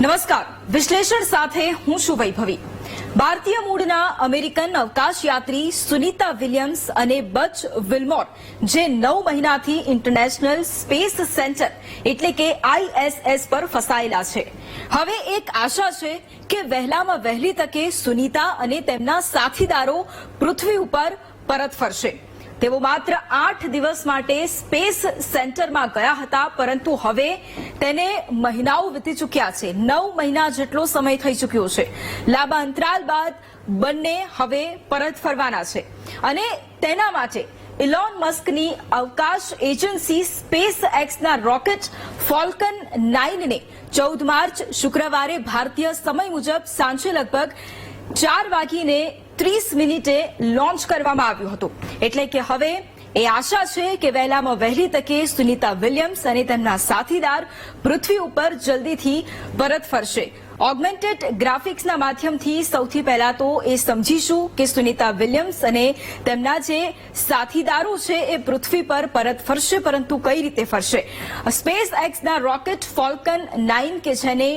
નમસ્કાર. વિશ્લેષણ સાથે હું છું વૈભવી. ભારતીય મૂળના અમેરિકન અવકાશ યાત્રી સુનીતા વિલિયમ્સ અને બચ વિલમોર જે નવ મહિનાથી ઇન્ટરનેશનલ સ્પેસ સેન્ટર, એટલે કે આઈએસએસ પર ફસાયેલા છે. હવે એક આશા છે કે વહેલામાં વહેલી તકે સુનીતા અને તેમના સાથીદારો પૃથ્વી ઉપર પરત ફરશે. તેઓ માત્ર આઠ દિવસ માટે સ્પેસ સેન્ટરમાં ગયા હતા, પરંતુ હવે તેને મહિનાઓ વીતી ચૂક્યા છે. નવ મહિના જેટલો સમય થઈ ચૂક્યો છે. લાંબા અંતરાલ બાદ બંને હવે પરત ફરવાના છે. અને તેના માટે ઇલોન મસ્કની અવકાશ એજન્સી સ્પેસ એક્સના રોકેટ ફોલ્કન નાઇનને ચૌદ માર્ચ શુક્રવારે ભારતીય સમય મુજબ સાંજે લગભગ ચાર વાગીને ત્રીસ મિનિટે લોન્ચ કરવામાં આવ્યું હતું. એટલે કે હવે એ આશા છે કે વહેલામાં વહેલી તકે સુનીતા વિલિયમ્સ અને તેમના સાથીદાર પૃથ્વી ઉપર જલ્દીથી પરત ફરશે. ઓગમેન્ટેડ ગ્રાફિક્સના માધ્યમથી સૌથી પહેલા તો એ સમજીશું કે સુનીતા વિલિયમ્સ અને તેમના જે સાથીદારો છે એ પૃથ્વી પર પરત ફરશે, પરંતુ કઈ રીતે ફરશે? સ્પેસ એક્સના રોકેટ ફોલ્કન નાઇન કે જેને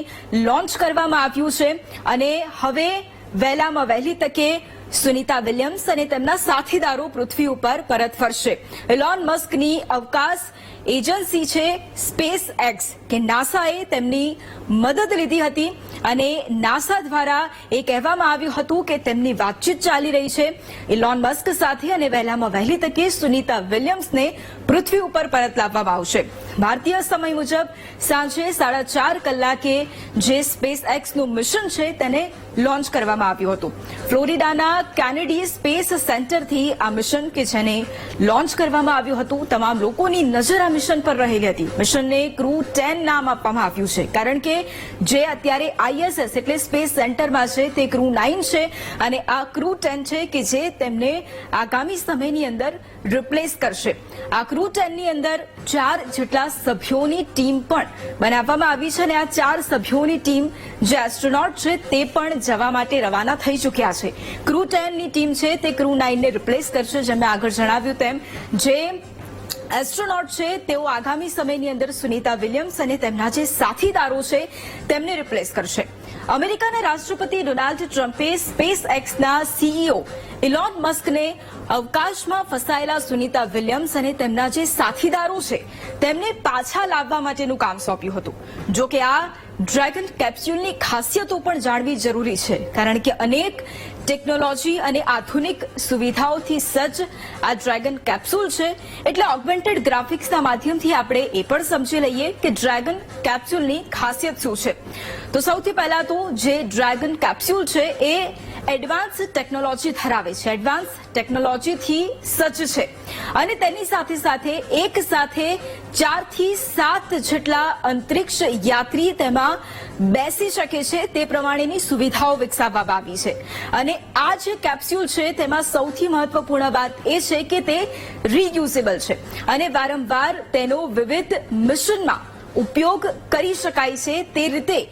લોન્ચ કરવામાં આવ્યું છે અને હવે વહેલામાં વહેલી તકે સુનીતા વિલિયમ્સ અને તેમના સાથીદારો પૃથ્વી ઉપર પરત ફરશે. ઇલોન મસ્કની અવકાશ એજન્સી છે સ્પેસ એક્સ કે નાસાએ તેમની મદદ લીધી હતી અને નાસા દ્વારા એ કહેવામાં આવ્યું હતું કે તેમની વાતચીત ચાલી રહી છે. ઇલોન મસ્ક સાથે અને વહેલામાં વહેલી તકે સુનીતા વિલિયમ્સને પૃથ્વી ઉપર પરત લાવવામાં આવશે. ભારતીય સમય મુજબ સાંજે સાડા ચાર કલાકે જે સ્પેસ એક્સનું મિશન છે તેને લોન્ચ કરવામાં આવ્યું હતું. ફ્લોરિડાના કેનેડી સ્પેસ સેન્ટરથી આ મિશન કે જેને લોન્ચ કરવામાં આવ્યું હતું, તમામ લોકોની નજર આ મિશન પર રહેલી હતી. મિશનને ક્રૂ ટેન નામ આપવામાં આવ્યું છે. કારણ કે જે અત્યારે આઈએસએસ એટલે સ્પેસ સેન્ટરમાં છે, તે ક્રૂ નાઇન છે અને આ ક્રૂ ટેન છે કે જે તેમને આગામી સમયની અંદર રિપ્લેસ કરશે. આ ક્રૂ ટેનની અંદર ચાર જેટલા સભ્યોની ટીમ પણ બનાવવામાં આવી છે અને આ ચાર સભ્યોની ટીમ જે એસ્ટ્રોનોટ છે તે પણ જવા માટે રવાના થઈ ચૂક્યા છે. ક્રૂ ટેનની ટીમ છે તે ક્રૂ નાઇનને રિપ્લેસ કરશે જેમ મેં આગળ જણાવ્યું તેમ. જે એસ્ટ્રોનોટ છે તેઓ આગામી સમયની અંદર સુનીતા વિલિયમ્સ અને તેમના જે સાથીદારો છે તેમને રિપ્લેસ કરશે. અમેરિકાના રાષ્ટ્રપતિ ડોનાલ્ડ ટ્રમ્પે સ્પેસ એક્સના સીઈઓ ઇલોન મસ્કને અવકાશમાં ફસાયેલા સુનીતા વિલિયમ્સ અને તેમના જે સાથીદારો છે, તેમને પાછા લાવવા માટેનું કામ સોંપ્યું હતું. જો કે આ ડ્રેગન કેપ્સ્યુલની ખાસિયતો પણ જાણવી જરૂરી છે, કારણ કે અનેક ટેકનોલોજી અને આધુનિક સુવિધાઓથી સજ્જ આ ડ્રેગન કેપ્સ્યુલ છે. એટલે ઓગમેન્ટેડ ગ્રાફિક્સના માધ્યમથી આપણે એ પણ સમજી લઈએ કે ડ્રેગન કેપ્સ્યુલની ખાસિયત શું છે. તો સૌથી પહેલા તો જે ડ્રેગન કેપ્સ્યુલ છે એ એડવાન્સ ટેકનોલોજી ધરાવે છે. એડવાન્સ ટેકનોલોજીથી સજ્જ છે. અને તેની સાથે સાથે એક સાથે ચારથી સાત જેટલા અંતરિક્ષ યાત્રી તેમાં બેસી શકે છે. તે પ્રમાણેની સુવિધાઓ વિકસાવવામાં આવી છે. અને આ જે કેપ્સ્યુલ છે તેમાં સૌથી મહત્વપૂર્ણ વાત એ છે કે તે રીયુઝેબલ છે. અને વારંવાર તેનો વિવિધ મિશનમાં ઉપયોગ કરી શકાય છે. તે રીતે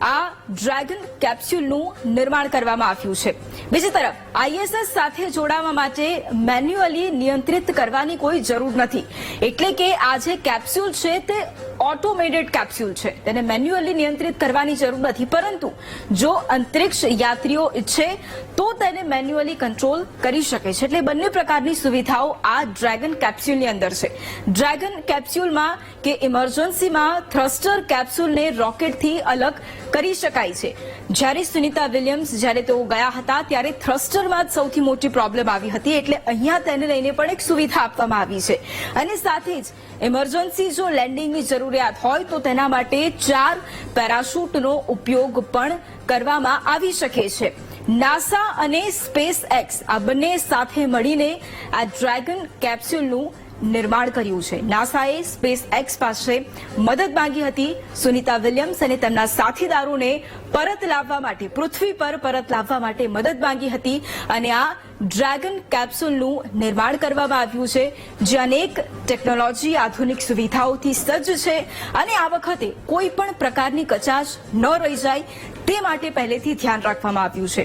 આ ડ્રેગન કેપ્સ્યુલનું નિર્માણ કરવામાં આવ્યું છે. બીજી તરફ આઈએસએસ સાથે જોડાવા માટે મેન્યુઅલી નિયંત્રિત કરવાની કોઈ જરૂર નથી. એટલે કે આ જે કેપ્સ્યુલ છે તે ઓટોમેટેડ કેપ્સ્યુલ છે. તેને મેન્યુઅલી નિયંત્રિત કરવાની જરૂર નથી. પરંતુ જો અંતરિક્ષ યાત્રીઓ ઈચ્છે, તો તેને મેન્યુઅલી કંટ્રોલ કરી શકે છે. એટલે બંને પ્રકારની સુવિધાઓ આ ડ્રેગન કેપ્સ્યુલની અંદર છે. ડ્રેગન કેપ્સ્યુલમાં કે ઇમરજન્સીમાં થ્રસ્ટર કેપ્સ્યુલને રોકેટથી અલગ કરી શકાય છે. જ્યારે સુનિતા વિલિયમ્સ જ્યારે તેઓ ગયા હતા, ત્યારે થ્રસ્ટરમાં જ સૌથી મોટી પ્રોબ્લેમ આવી હતી, એટલે અહીંયા તેને લઈને પણ એક સુવિધા આપવામાં આવી છે. અને સાથે જ ઇમરજન્સી જો લેન્ડિંગની જરૂરિયાત હોય, તો તેના માટે ચાર પેરાશૂટનો ઉપયોગ પણ કરવામાં આવી શકે છે. નાસા અને સ્પેસ એક્સ આ બંને સાથે મળીને આ ડ્રેગન કેપ્સ્યુલનું નિર્માણ કર્યું છે. નાસાએ સ્પેસ એક્સ પાસે મદદ માંગી હતી. સુનિતા વિલિયમ્સ અને તેમના સાથીદારોને પરત લાવવા માટે, પૃથ્વી પર પરત લાવવા માટે મદદ માંગી હતી અને આ ડ્રેગન કેપ્સ્યુલનું નિર્માણ કરવામાં આવ્યું છે, જે અનેક ટેકનોલોજી આધુનિક સુવિધાઓથી સજ્જ છે અને આ વખતે કોઈ પણ પ્રકારની કચાશ ન રહી જાય તે માટે પહેલેથી ધ્યાન રાખવામાં આવ્યું છે.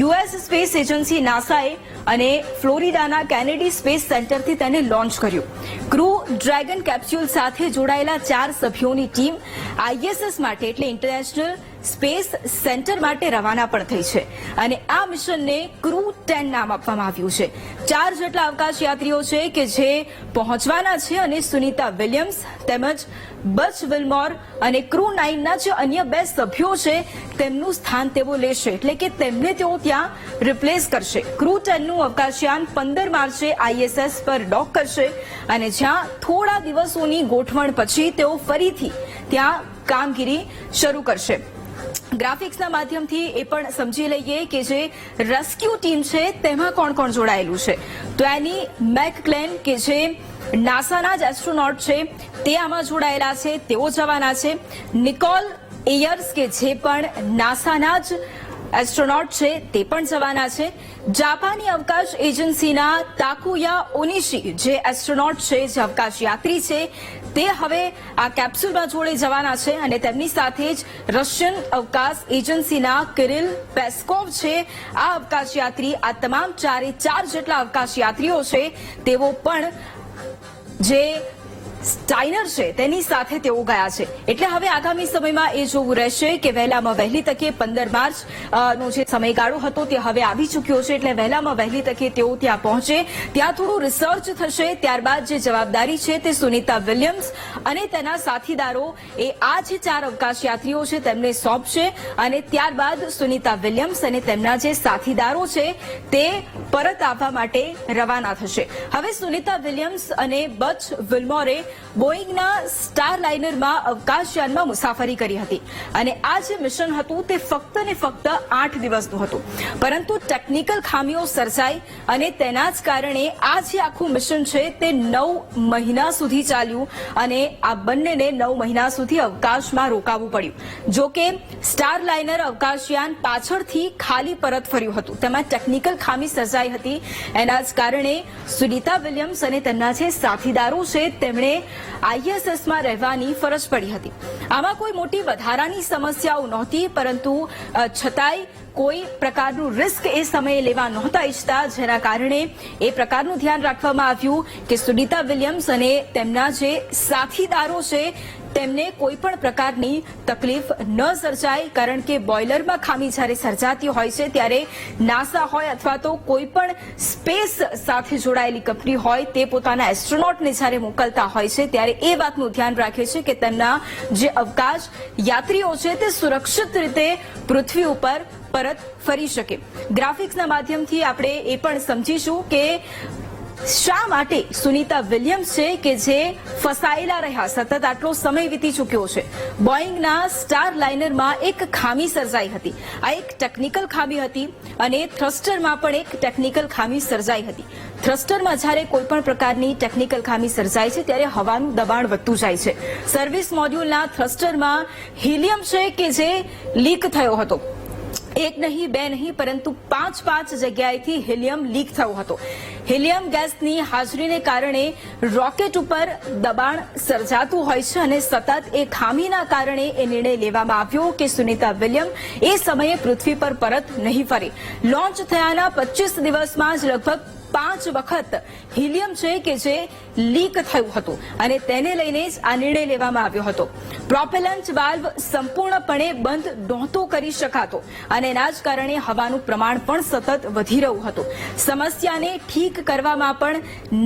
યુએસ સ્પેસ એજન્સી નાસાએ અને ફ્લોરિડાના કેનેડી સ્પેસ સેન્ટરથી તેને લોન્ચ કર્યું. ક્રૂ ડ્રેગન કેપ્સ્યુલ સાથે જોડાયેલા ચાર સભ્યોની ટીમ આઈએસએસ માટે, એટલે ઇન્ટરનેશનલ સ્પેસ સેન્ટર માટે રવાના પણ થઈ છે. અને આ મિશનને ક્રૂ ટેન નામ આપવામાં આવ્યું છે. ચાર જેટલા અવકાશ યાત્રીઓ છે કે જે પહોંચવાના છે અને સુનીતા વિલિયમ્સ તેમજ બચ વિલમોર અને ક્રૂ નાઇનના જે અન્ય બે સભ્યો છે, તેમનું સ્થાન તેઓ લેશે. એટલે કે તેમને તેઓ ત્યાં રિપ્લેસ કરશે. ક્રૂ ટેનનું અવકાશયાન પંદર માર્ચે આઈએસએસ પર ડોક કરશે અને જ્યાં થોડા દિવસોની ગોઠવણ પછી તેઓ ફરીથી ત્યાં કામગીરી શરૂ કરશે. ગ્રાફિક્સના માધ્યમથી એ પણ સમજી લઈએ કે જે રેસ્ક્યુ ટીમ છે, તેમાં કોણ કોણ જોડાયેલું છે? તો એની મેકક્લેન કે જે નાસાના જ એસ્ટ્રોનોટ છે, તે આમાં જોડાયેલા છે, તેઓ જવાના છે. નિકોલ એયર્સ કે જે પણ નાસાના જ એસ્ટ્રોનોટ છે, તે પણ જવાના છે. જાપાની અવકાશ એજન્સીના તાકુયા ઓનિશી જે એસ્ટ્રોનોટ છે, જે અવકાશ યાત્રી છે તે હવે આ કેપ્સ્યુલમાં જોડે જવાના છે અને તેમની સાથે જ રશિયન અવકાશ એજન્સીના કિરિલ પેસ્કોવ છે. આ અવકાશ યાત્રી, આ તમામ ચારે ચાર જેટલા અવકાશ યાત્રીઓ છે, તેઓ પણ જે સ્ટાઇનર છે, તેની સાથે તેઓ ગયા છે. એટલે હવે આગામી સમયમાં એ જોવું રહેશે કે વહેલામાં વહેલી તકે પંદર માર્ચ નો જે સમયગાળો હતો તે હવે આવી ચૂક્યો છે. એટલે વહેલામાં વહેલી તકે તેઓ ત્યાં પહોંચે. ત્યાં થોડું રિસર્ચ થશે, ત્યારબાદ જે જવાબદારી છે તે સુનીતા વિલિયમ્સ અને તેના સાથીદારો. એ આ જે ચાર અવકાશ યાત્રીઓ છે તેમને સોંપશે અને ત્યારબાદ સુનીતા વિલિયમ્સ અને તેમના જે સાથીદારો છે તે પરત આવવા માટે રવાના થશે. હવે સુનીતા વિલિયમ્સ અને બચ વિલ્મોરે બોઈંગના સ્ટાર લાઇનરમાં અવકાશયાનમાં મુસાફરી કરી હતી. અને આ જે મિશન હતું તે ફક્ત ને ફક્ત આઠ દિવસનું હતું. પરંતુ ટેકનિકલ ખામીઓ સર્જાઈ અને તેના જ કારણે આ જે આખું મિશન છે તે નવ મહિના સુધી ચાલ્યું અને આ બંનેને નવ મહિના સુધી અવકાશમાં રોકાવું પડ્યું. જો કે સ્ટાર લાઇનર અવકાશયાન પાછળથી ખાલી પરત ફર્યું હતું. તેમાં ટેકનિકલ ખામી સર્જાઈ હતી. એના જ કારણે સુનીતા વિલિયમ્સ અને તેમના જે સાથીદારો છે, તેમણે આઈએસએસમાં રહેવાની ફરજ પડી હતી. આમાં કોઈ મોટી વધારાની સમસ્યાઓ નહોતી, પરંતુ છતાંય કોઈ પ્રકારનું રિસ્ક એ સમયે લેવા નહોતા ઈચ્છતા, જેના કારણે એ પ્રકારનું ધ્યાન રાખવામાં આવ્યું કે સુનીતા વિલિયમ્સ અને તેમના જે સાથીદારો છે તેમને કોઈ પણ પ્રકારની તકલીફ ન સર્જાય, કારણ કે બોઇલરમાં ખામી જ્યારે સર્જાતી હોય છે, ત્યારે નાસા હોય અથવા તો કોઈ પણ સ્પેસ સાથે જોડાયેલી કંપની હોય, તે પોતાના એસ્ટ્રોનોટને જ્યારે મોકલતા હોય છે, ત્યારે એ વાતનું ધ્યાન રાખે છે કે તેમના જે અવકાશ યાત્રીઓ છે, તે સુરક્ષિત રીતે પૃથ્વી ઉપર પરત ફરી શકે. ગ્રાફિક્સના માધ્યમથી આપણે એ પણ સમજીશું કે શા માટે સુનીતા વિલિયમ્સ છે કે જે ફસાયેલા રહ્યા? સતત આટલો સમય વીતી ચૂક્યો છે. બોઈંગના સ્ટાર લાઇનરમાં એક ખામી સર્જાઈ હતી. આ એક ટેકનિકલ ખામી હતી અને થ્રસ્ટરમાં પણ એક ટેકનિકલ ખામી સર્જાઈ હતી. થ્રસ્ટરમાં જ્યારે કોઈપણ પ્રકારની ટેકનિકલ ખામી સર્જાય છે, ત્યારે હવાનું દબાણ વધતું જાય છે. સર્વિસ મોડ્યુલના થ્રસ્ટરમાં હિલિયમ છે કે જે લીક થયો હતો? એક નહીં, બે નહીં, પરંતુ પાંચ પાંચ જગ્યાએથી હિલિયમ લીક થયો હતો. હિલિયમ ગેસની હાજરીને કારણે રોકેટ ઉપર દબાણ સર્જાતું હોય છે અને સતત એ ખામીના કારણે એ નિર્ણય લેવામાં આવ્યો કે સુનીતા વિલિયમ એ સમયે પૃથ્વી પર પરત નહીં ફરે. લોન્ચ થયાના પચીસ દિવસમાં જ લગભગ પાંચ વખત હિલિયમ છે કે જે લીક થયું હતું અને તેને લઈને જ આ નિર્ણય લેવામાં આવ્યો હતો. પ્રોપેલન્ટ વાલ્વ સંપૂર્ણપણે બંધ નહોતો કરી શકાતો અને એના જ કારણે હવાનું પ્રમાણ પણ સતત વધી રહ્યું હતું. સમસ્યાને ઠીક કરવામાં પણ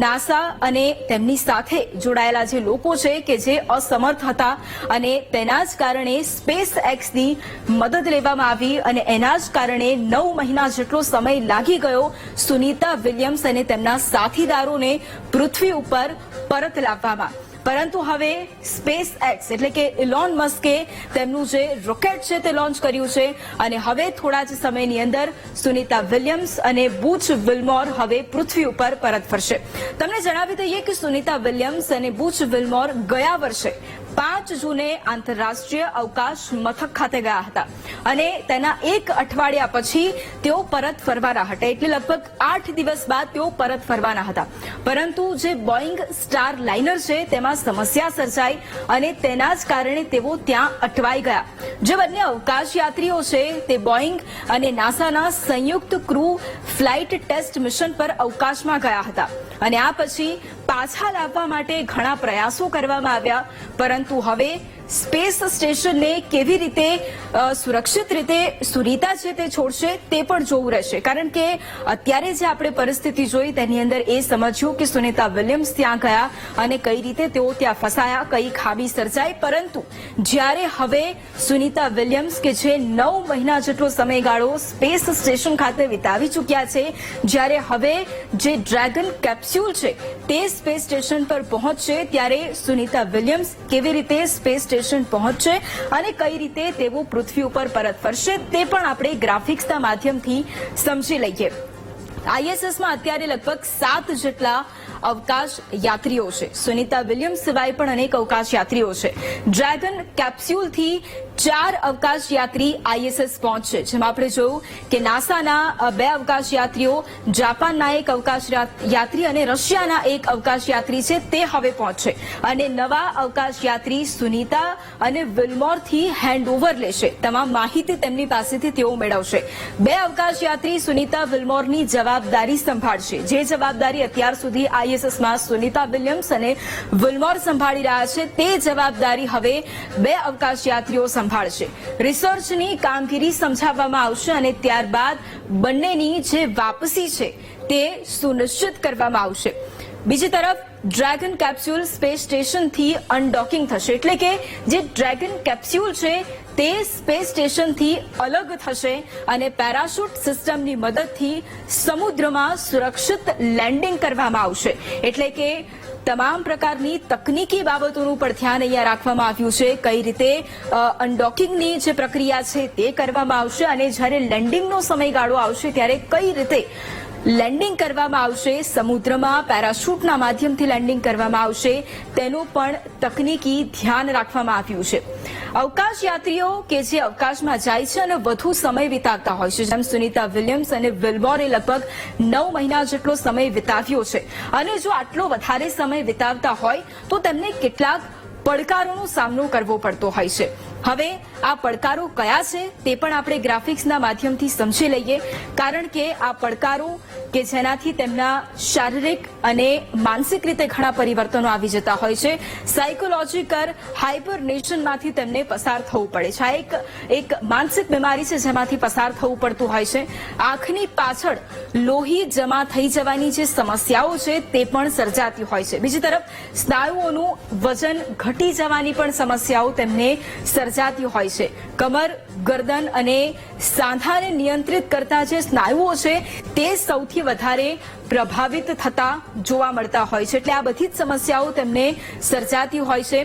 નાસા અને તેમની સાથે જોડાયેલા જે લોકો છે કે જે અસમર્થ હતા અને તેના જ કારણે સ્પેસ એક્સની મદદ લેવામાં આવી અને એના જ કારણે નવ મહિના જેટલો સમય લાગી ગયો સુનીતા વિલિયમ્સ અને તેમના સાથીદારોને પૃથ્વી ઉપર પરત લાવવામાં. પરંતુ હવે સ્પેસ એક્સ એટલે કે ઇલોન મસ્કે તેમનું જે રોકેટ છે તે લોન્ચ કર્યું છે અને હવે થોડા જ સમયની અંદર સુનીતા વિલિયમ્સ અને બુચ વિલમોર હવે પૃથ્વી ઉપર પરત ફરશે. તમને જણાવી દઈએ કે સુનીતા વિલિયમ્સ અને બુચ વિલમોર ગયા વર્ષે પાંચ જૂને આંતરરાષ્ટ્રીય અવકાશ મથક ખાતે ગયા હતા. અને તેના એક અઠવાડિયા પછી તેઓ પરત ફરવાના હતા. એટલે લગભગ આઠ દિવસ બાદ તેઓ પરત ફરવાના હતા. પરંતુ જે બોઈંગ સ્ટાર લાઇનર છે, તેમાં સમસ્યા સર્જાઈ અને તેના જ કારણે તેઓ ત્યાં અટવાઈ ગયા. જે બંને અવકાશ યાત્રીઓ છે, તે બોઈંગ અને નાસાના સંયુક્ત ક્રૂ ફ્લાઇટ ટેસ્ટ મિશન પર અવકાશમાં ગયા હતા. અને આ પછી પાછા લાવવા માટે ઘણા પ્રયાસો કરવામાં આવ્યા. પરંતુ હવે સ્પેસ સ્ટેશનને કેવી રીતે સુરક્ષિત રીતે સુરીતા છે તે છોડશે તે પણ જોવું રહેશે. કારણ કે અત્યારે જે આપણે પરિસ્થિતિ જોઈ, તેની અંદર એ સમજ્યું કે સુનિતા વિલિયમ્સ ત્યાં ગયા અને કઈ રીતે તેઓ ત્યાં ફસાયા, કઈ ખામી સર્જાઈ. પરંતુ જ્યારે હવે સુનિતા વિલિયમ્સ કે જે નવ મહિના જેટલો સમયગાળો સ્પેસ સ્ટેશન ખાતે વિતાવી ચૂક્યા છે, જ્યારે હવે જે ડ્રેગન કેપ્સ્યુલ છે તે સ્પેસ સ્ટેશન પર પહોંચશે, ત્યારે સુનિતા વિલિયમ્સ કેવી રીતે સ્પેસ સ્ટેશન પહોંચશે અને કઈ રીતે તેઓ પૃથ્વી ઉપર પરત ફરશે તે પણ આપણે ગ્રાફિક્સના માધ્યમથી સમજી લઈએ. આઈએસએસમાં અત્યારે લગભગ સાત જેટલા અવકાશ યાત્રીઓ છે. સુનિતા વિલિયમ્સ સિવાય પણ અનેક અવકાશ યાત્રીઓ છે. ડ્રેગન કેપ્સ્યુલથી ચાર અવકાશ યાત્રી આઈએસએસ પહોંચશે જેમાં આપણે જોયું કે નાસાના બે અવકાશ યાત્રીઓ, જાપાનના એક અવકાશ યાત્રી અને રશિયાના એક અવકાશ યાત્રી છે. તે હવે પહોંચશે અને નવા અવકાશ યાત્રી સુનિતા અને વિલમોરથી હેન્ડઓવર લેશે. તમામ માહિતી તેમની પાસેથી તેઓ મેળવશે. બે અવકાશ યાત્રી સુનિતા વિલમોરની જવાબદારી સંભાળશે. જે જવાબદારી અત્યાર સુધી આઈએસએસમાં સુનિતા વિલિયમ્સ અને વિલમોર સંભાળી રહ્યા છે. તે જવાબદારી હવે બે અવકાશ યાત્રીઓ સંભાળશે. રિસર્ચની કામગીરી સમજાવવામાં આવશે અને ત્યારબાદ બંનેની જે વાપસી છે તે સુનિશ્ચિત કરવામાં આવશે. બીજી તરફ ડ્રેગન કેપ્સ્યુલ સ્પેસ સ્ટેશનથી અનડોકિંગ થશે. એટલે કે જે ડ્રેગન કેપ્સ્યુલ છે તે સ્પેસ સ્ટેશનથી અલગ થશે અને પેરાશૂટ સિસ્ટમની મદદથી સમુદ્રમાં સુરક્ષિત લેન્ડિંગ કરવામાં આવશે. એટલે કે તમામ પ્રકારની તકનીકી બાબતોનું પણ ધ્યાન અહીંયા રાખવામાં આવ્યું છે. કઈ રીતે અનડોકિંગની જે પ્રક્રિયા છે તે કરવામાં આવશે અને જ્યારે લેન્ડિંગનો સમયગાળો આવશે ત્યારે કઈ રીતે લેન્ડિંગ કરવામાં આવશે. સમુદ્રમાં પેરાશૂટના માધ્યમથી લેન્ડિંગ કરવામાં આવશે. તેનું પણ તકનીકી ધ્યાન રાખવામાં આવ્યું છે. અવકાશ યાત્રીઓ કે જે અવકાશમાં જાય છે અને વધુ સમય વિતાવતા હોય છે, જેમ સુનિતા વિલિયમ્સ અને વિલ્બોરે લગભગ નવ મહિના જેટલો સમય વિતાવ્યો છે. અને જો આટલો વધારે સમય વિતાવતા હોય, તો તેમને કેટલાક પડકારોનો સામનો કરવો પડતો હોય છે. હવે આ પડકારો કયા છે તે પણ આપણે ગ્રાફિક્સના માધ્યમથી સમજી લઈએ. કારણ કે આ પડકારો કે જેનાથી તેમના શારીરિક અને માનસિક રીતે ઘણા પરિવર્તનો આવી જતા હોય છે. સાયકોલોજીકલ હાઇપરનેશનમાંથી તેમને પસાર થવું પડે છે. આ એક એક માનસિક બીમારી છે જેમાંથી પસાર થવું પડતું હોય છે. આંખની પાછળ લોહી જમા થઈ જવાની જે સમસ્યાઓ છે તે પણ સર્જાતી હોય છે. બીજી તરફ, સ્નાયુઓનું વજન ઘટી જવાની પણ સમસ્યાઓ તેમને સર્જાતી હોય છે. કમર, ગરદન અને સાંધાને નિયંત્રિત કરતા જે સ્નાયુઓ છે, તે સૌથી વધારે પ્રભાવિત થતા જોવા મળતા હોય છે. એટલે આ બધી જ સમસ્યાઓ તેમને સર્જાતી હોય છે.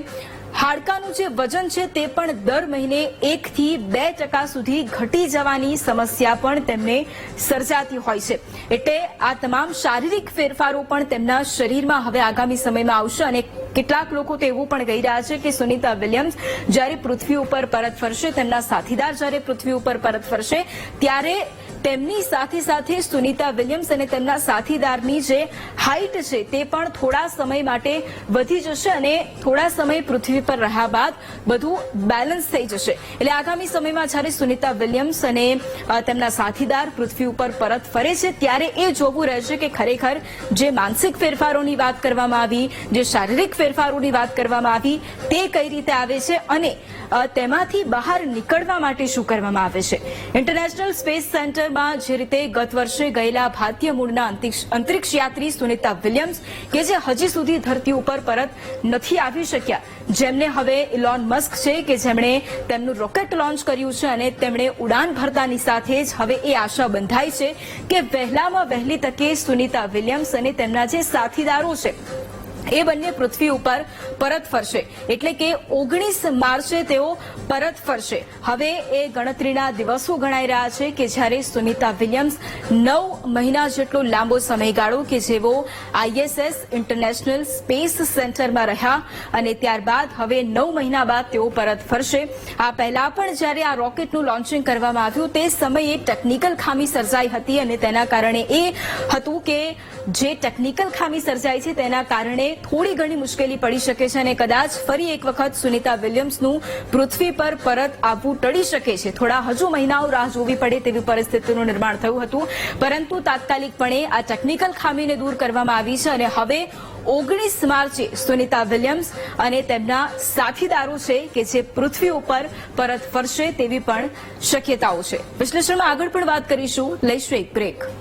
હાડકાનું જે વજન છે તે પણ દર મહિને એક થી બે ટકા સુધી ઘટી જવાની સમસ્યા પણ તેમને સર્જાતી હોય છે. એટલે આ તમામ શારીરિક ફેરફારો પણ તેમના શરીરમાં હવે આગામી સમયમાં આવશે અને કેટલાક લોકો તો એવું પણ કહી રહ્યા છે કે સુનિતા વિલિયમ્સ જ્યારે પૃથ્વી ઉપર પરત ફરશે, તેમના સાથીદાર જ્યારે પૃથ્વી ઉપર પરત ફરશે, ત્યારે તેમની સાથે સાથે સુનિતા વિલિયમ્સ અને તેમના સાથીદારની જે હાઇટ છે તે પણ થોડા સમય માટે વધી જશે અને થોડા સમય પૃથ્વી પર રહ્યા બાદ બધું બેલેન્સ થઈ જશે. એટલે આગામી સમયમાં જ્યારે સુનિતા વિલિયમ્સ અને તેમના સાથીદાર પૃથ્વી ઉપર પરત ફરે છે, ત્યારે એ જોવું રહેશે કે ખરેખર જે માનસિક ફેરફારોની વાત કરવામાં આવી, જે શારીરિક ફેરફારોની વાત કરવામાં આવી, તે કઈ રીતે આવે છે અને તેમાંથી બહાર નીકળવા માટે શું કરવામાં આવે છે? ઇન્ટરનેશનલ સ્પેસ સેન્ટરમાં જે રીતે ગત વર્ષે ગયેલા ભારતીય મૂળના અંતરિક્ષ યાત્રી સુનિતા વિલિયમ્સ કે જે હજી સુધી ધરતી ઉપર પરત નથી આવી શક્યા, જેમને હવે ઇલોન મસ્ક છે કે જેમણે તેમનું રોકેટ લોન્ચ કર્યું છે અને તેમણે ઉડાન ભરતાની સાથે જ હવે એ આશા બંધાઈ છે કે વહેલામાં વહેલી તકે સુનિતા વિલિયમ્સ અને તેમના જે સાથીદારો છે એ બંને પૃથ્વી ઉપર પરત ફરશે. એટલે કે ઓગણીસ માર્ચે તેઓ પરત ફરશે. હવે એ ગણતરીના દિવસો ગણાઈ રહ્યા છે કે જ્યારે સુનિતા વિલિયમ્સ નવ મહિના જેટલો લાંબો સમયગાળો કે જેઓ આઈએસએસ ઇન્ટરનેશનલ સ્પેસ સેન્ટરમાં રહ્યા અને ત્યારબાદ હવે નવ મહિના બાદ તેઓ પરત ફરશે. આ પહેલા પણ જ્યારે આ રોકેટનું લોન્ચિંગ કરવામાં આવ્યું, તે સમયે ટેકનિકલ ખામી સર્જાઈ હતી અને તેના કારણે એ હતું કે જે ટેકનિકલ ખામી સર્જાઈ છે તેના કારણે થોડી ઘણી મુશ્કેલી પડી શકે છે અને કદાચ ફરી એક વખત સુનિતા વિલિયમ્સનું પૃથ્વી પર પરત આવવું ટળી શકે છે. થોડા હજુ મહિનાઓ રાહ જોવી પડે તેવી પરિસ્થિતિનું નિર્માણ થયું હતું, પરંતુ તાત્કાલિકપણે આ ટેકનિકલ ખામીને દૂર કરવામાં આવી છે અને હવે ઓગણીસ માર્ચે સુનિતા વિલિયમ્સ અને તેમના સાથીદારો છે કે જે પૃથ્વી ઉપર પરત ફરશે તેવી પણ શક્યતાઓ છે. વિશ્લેષણમાં આગળ પણ વાત કરીશું. લઈશું એક બ્રેક